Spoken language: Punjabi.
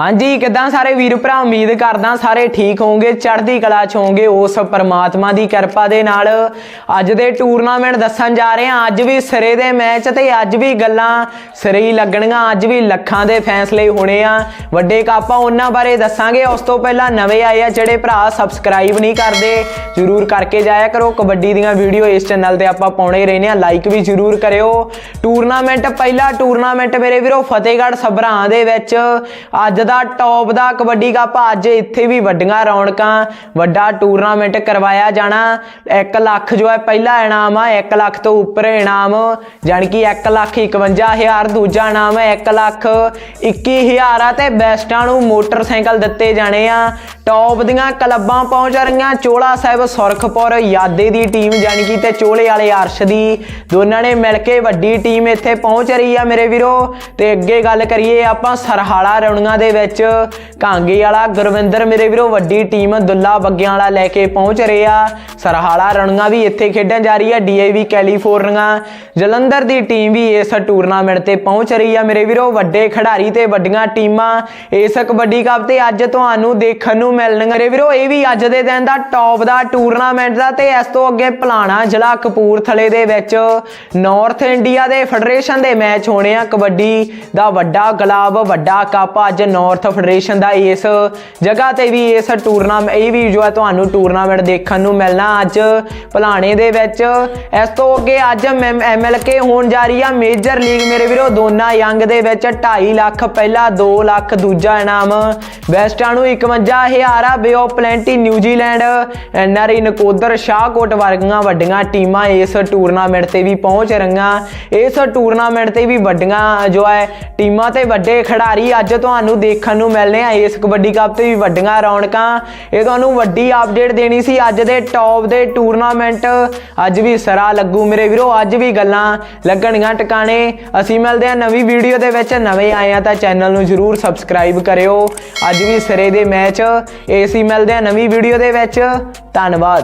ਹਾਂਜੀ, ਕਿਦਾਂ ਸਾਰੇ ਵੀਰ ਭਰਾ? ਉਮੀਦ ਕਰਦਾ ਸਾਰੇ ਠੀਕ ਹੋਵੋਗੇ, ਚੜ੍ਹਦੀ ਕਲਾ ਚ ਹੋਵੋਗੇ, ਉਸ ਪਰਮਾਤਮਾ ਦੀ ਕਿਰਪਾ ਦੇ ਨਾਲ। ਅੱਜ ਦੇ ਟੂਰਨਾਮੈਂਟ ਦੱਸਣ ਜਾ ਰਹੇ ਹਾਂ, ਅੱਜ ਵੀ ਸਿਰੇ ਦੇ ਮੈਚ ਤੇ ਅੱਜ ਵੀ ਗੱਲਾਂ ਸਿਰੇ ਹੀ ਲੱਗਣੀਆਂ ਅੱਜ ਵੀ ਲੱਖਾਂ ਦੇ ਫੈਸਲੇ ਹੋਣੇ ਆ। ਵੱਡੇ ਕਾਪਾਂ ਉਹਨਾਂ ਬਾਰੇ ਦੱਸਾਂਗੇ। ਉਸ ਤੋਂ ਪਹਿਲਾਂ ਨਵੇਂ ਆਏ ਆ ਜਿਹੜੇ ਭਰਾ ਸਬਸਕ੍ਰਾਈਬ ਨਹੀਂ ਕਰਦੇ, ਜਰੂਰ ਕਰਕੇ ਜਾਇਆ ਕਰੋ। ਕਬੱਡੀ ਦੀਆਂ ਵੀਡੀਓ ਇਸ ਚੈਨਲ ਤੇ ਆਪਾਂ ਪਾਉਣੇ ਰਹਿੰਦੇ ਆ ਲਾਈਕ ਵੀ ਜਰੂਰ ਕਰਿਓ। ਟੂਰਨਾਮੈਂਟ ਪਹਿਲਾ ਟੂਰਨਾਮੈਂਟ ਮੇਰੇ ਵੀਰੋ, ਫਤਿਹਗੜ੍ਹ ਸਭਰਾਂ ਦੇ ਵਿੱਚ। ਅੱਜ ਦਾ, ਟੌਪ ਦਾ, ਕਬੱਡੀ ਕੱਪ ਅੱਜ ਇੱਥੇ ਵੀ ਵੱਡੀਆਂ ਰੌਣਕਾਂ, ਵੱਡਾ ਟੂਰਨਾਮੈਂਟ ਕਰਵਾਇਆ ਜਾਣਾ 1 ਲੱਖ ਜੋ ਹੈ ਪਹਿਲਾ ਇਨਾਮ ਆ 1 ਲੱਖ ਤੋਂ ਉੱਪਰ ਇਨਾਮ, ਜਾਣੀ ਕਿ 1 ਲੱਖ 51000 ਦੂਜਾ ਇਨਾਮ ਹੈ 1 ਲੱਖ 21000 ਆ, ਤੇ ਬੈਸਟਾਂ ਨੂੰ ਮੋਟਰਸਾਈਕਲ ਦਿੱਤੇ ਜਾਣੇ ਆ। ਟੌਪ ਦੀਆਂ ਕਲੱਬਾਂ ਪਹੁੰਚ ਰਹੀਆਂ, ਚੋਲਾ ਸਾਹਿਬ ਸੁਰਖਪੁਰ, ਯਾਦੇ ਦੀ ਟੀਮ, ਜਾਣੀ ਕਿ ਤੇ ਚੋਲੇ ਵਾਲੇ ਅਰਸ਼ ਦੀ, ਦੋਨਾਂ ਨੇ ਮਿਲ ਕੇ ਵੱਡੀ ਟੀਮ ਇੱਥੇ ਪਹੁੰਚ ਰਹੀ ਆ ਮੇਰੇ ਵੀਰੋ। ਤੇ ਅੱਗੇ ਗੱਲ ਕਰੀਏ ਆਪਾਂ ਸਰਹਾਲਾ ਰੌਣੀਆਂ ਦੇ ਵਿੱਚ ਕਾਂਗੇ ਵਾਲਾ ਗੁਰਵਿੰਦਰ ਮੇਰੇ ਵੀਰੋ, ਵੱਡੀ ਟੀਮ ਦੁੱਲਾ ਬੱਗਿਆਂ ਵਾਲਾ ਲੈ ਕੇ ਪਹੁੰਚ ਰਹੇ ਆ। ਸਰਹਾਲਾ ਰੌਣੀਆਂ ਵੀ ਇੱਥੇ ਖੇਡਣ ਜਾ ਰਹੀ ਆ ਡੀਏਵੀ ਕੈਲੀਫੋਰਨੀਆ। ਜਲੰਧਰ ਦੀ ਟੀਮ ਵੀ ਇਸ ਟੂਰਨਾਮੈਂਟ ਤੇ ਪਹੁੰਚ ਰਹੀ ਆ। ਮੇਰੇ ਵੀਰੋ, ਵੱਡੇ ਖਿਡਾਰੀ ਤੇ ਵੱਡੀਆਂ ਟੀਮਾਂ ਇਸ ਕਬੱਡੀ ਕੱਪ ਤੇ ਅੱਜ ਤੁਹਾਨੂੰ ਦੇਖਣ ਨੂੰ ਮਿਲਣਗੀਆਂ। ਮੇਰੇ ਵੀਰੋ, ਇਹ ਵੀ ਅੱਜ ਦੇ ਦਿਨ ਦਾ ਟੌਪ ਦਾ ਟੂਰਨਾਮੈਂਟ ਦਾ ਤੇ ਇਸ ਤੋਂ ਅੱਗੇ ਪਲਾਣਾ ਜ਼ਿਲ੍ਹਾ ਕਪੂਰਥਲੇ ਦੇ ਵਿੱਚ ਨਾਰਥ ਇੰਡੀਆ ਦੇ ਫੈਡਰੇਸ਼ਨ ਦੇ ਮੈਚ ਹੋਣੇ ਆ। ਕਬੱਡੀ ਦਾ ਵੱਡਾ ਗਲਾਬ, ਵੱਡਾ ਕੱਪ ਅੱਜ ਨਾਰਥ ਫੈਡਰੇਸ਼ਨ ਦਾ ਇਸ ਜਗ੍ਹਾ ਤੇ ਵੀ ਇਸ ਟੂਰਨਾਮੈਂਟ ਇਹ ਵੀ ਜੋ ਹੈ ਤੁਹਾਨੂੰ ਟੂਰਨਾਮੈਂਟ ਦੇਖਣ ਨੂੰ ਮਿਲਣਾ ਅੱਜ ਭਲਾਣੇ ਦੇ ਵਿੱਚ। ਇਸ ਤੋਂ ਅੱਗੇ ਅੱਜ ਐਮਐਲਕੇ ਹੋਣ ਜਾ ਰਹੀ ਆ ਮੇਜਰ ਲੀਗ ਮੇਰੇ ਵੀਰੋ, ਦੋਨਾ ਯੰਗ ਦੇ ਵਿੱਚ 2.5 ਲੱਖ ਪਹਿਲਾ 2 ਲੱਖ ਦੂਜਾ ਇਨਾਮ। ਵੈਸਟਾਂ ਨੂੰ 51000 ਆ Bay of Plenty New Zealand NRE Nakodar Shahkot ਵਰਗੀਆਂ ਵੱਡੀਆਂ ਟੀਮਾਂ ਇਸ ਟੂਰਨਾਮੈਂਟ ਤੇ ਵੀ ਪਹੁੰਚ ਰਹੀਆਂ। ਇਸ ਟੂਰਨਾਮੈਂਟ ਤੇ ਵੀ ਵੱਡੀਆਂ ਜੋ ਹੈ ਟੀਮਾਂ ਤੇ ਵੱਡੇ ਖਿਡਾਰੀ ਅੱਜ ਤੁਹਾਨੂੰ ਦੇਖਣ ਨੂੰ ਮਿਲਨੇ ਆ। ਇਸ ਕਬੱਡੀ ਕੱਪ ਤੇ ਵੀ ਵੱਡੀਆਂ ਰੌਣਕਾਂ। ਇਹ ਤੁਹਾਨੂੰ ਵੱਡੀ ਅਪਡੇਟ ਦੇਣੀ ਸੀ ਅੱਜ ਦੇ ਟੌਪ ਦੇ ਟੂਰਨਾਮੈਂਟ ਅੱਜ ਵੀ ਸਰਾ ਲੱਗੂ ਮੇਰੇ ਵੀਰੋ, ਅੱਜ ਵੀ ਗੱਲਾਂ ਲੱਗਣੀਆਂ ਟਿਕਾਣੇ। ਅਸੀਂ ਮਿਲਦੇ ਆ ਨਵੀਂ ਵੀਡੀਓ ਦੇ ਵਿੱਚ। ਨਵੇਂ ਆਏ ਆ ਤਾਂ ਚੈਨਲ ਨੂੰ ਜਰੂਰ ਸਬਸਕ੍ਰਾਈਬ ਕਰਿਓ। ਅੱਜ ਵੀ ਸਿਰੇ ਦੇ ਮੈਚ ਏਸੀ ਮਿਲਦੇ ਆ ਨਵੀਂ ਵੀਡੀਓ ਦੇ ਵਿੱਚ। ਧੰਨਵਾਦ।